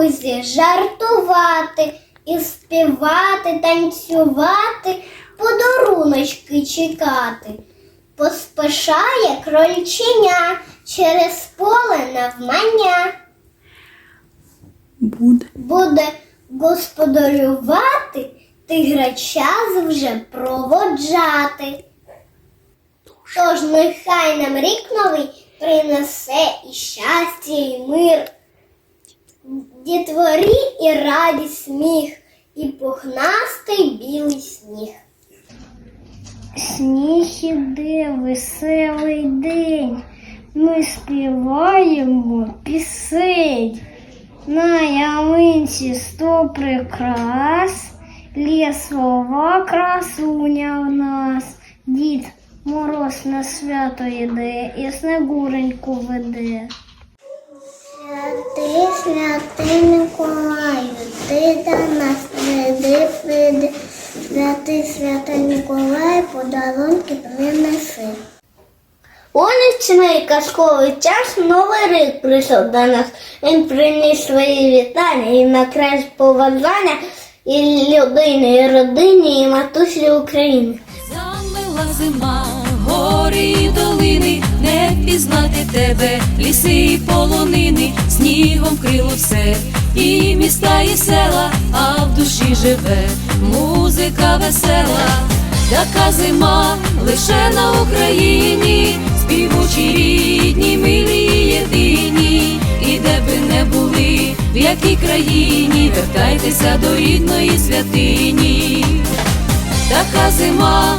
друзі, жартувати і співати, танцювати, подаруночки чекати. Поспішає крольченя через поле навмання. Буде. Буде господарювати, тигра час вже проводжати. Тож нехай нам рік новий принесе і щастя, і мир, дітворі і радість сміх, і пухнастий білий сніг. Сніг іде веселий день, ми співаємо пісень. На ялинці сто прикрас, лісова красуня в нас. Дід мороз на свято йде і снегуреньку веде. Святий, святий Миколаю, ти до нас прийди, прийди. Святий, святий Миколай, подарунки принеси. Уличний казковий час новий рік прийшов до нас. Він приніс свої вітання і накрась поважання і людині, і родині, і матусі України. Замила зима, гори і долини, не впізнати тебе, ліси і полонини, снігом крило все, і міста, і села, а в душі живе музика весела, така зима лише на Україні, співучі рідні, милі єдині, і де би не були, в якій країні, вертайтеся до рідної святині. Така зима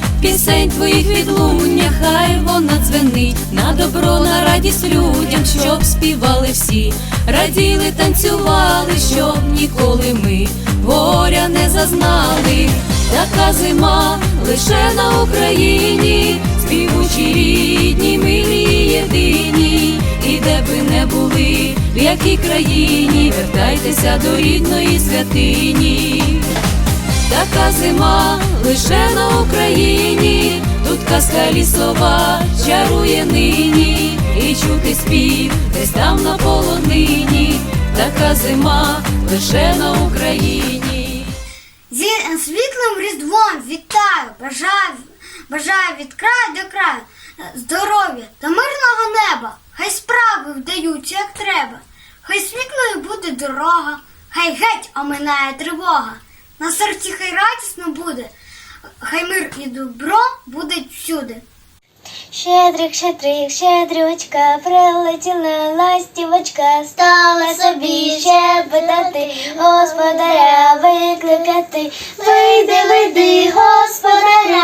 пісень твоїх відлуння, хай вона дзвенить на добро, на радість людям, щоб співали всі, раділи, танцювали, щоб ніколи ми горя не зазнали. Така зима лише на Україні, співучі рідні, милі єдині, і де би не були, в якій країні, вертайтеся до рідної святині. Така зима лише на Україні, тут казка лісова чарує нині, і чути спів десь там на полонині, така зима лише на Україні. Зі світлим різдвом вітаю, бажаю, бажаю від краю до краю здоров'я та мирного неба. Хай справи вдаються як треба. Хай світлою буде дорога, хай геть оминає тривога. На серці хай радісно буде, хай мир і добро буде всюди. Щедрик, щедрик, щедрючка, прилетіла ластівочка, стала собі щебетати, господаря викликати. Вийди, вийди, господаря,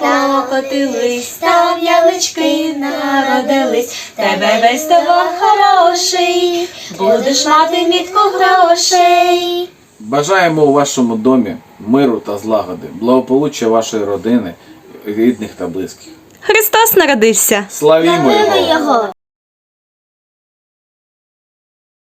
там покотились, там ялички народились, тебе весь товар хороший, будеш мати мітку грошей. Бажаємо у вашому домі миру та злагоди, благополуччя вашої родини, рідних та близьких. Христос народився. Славімо його! його.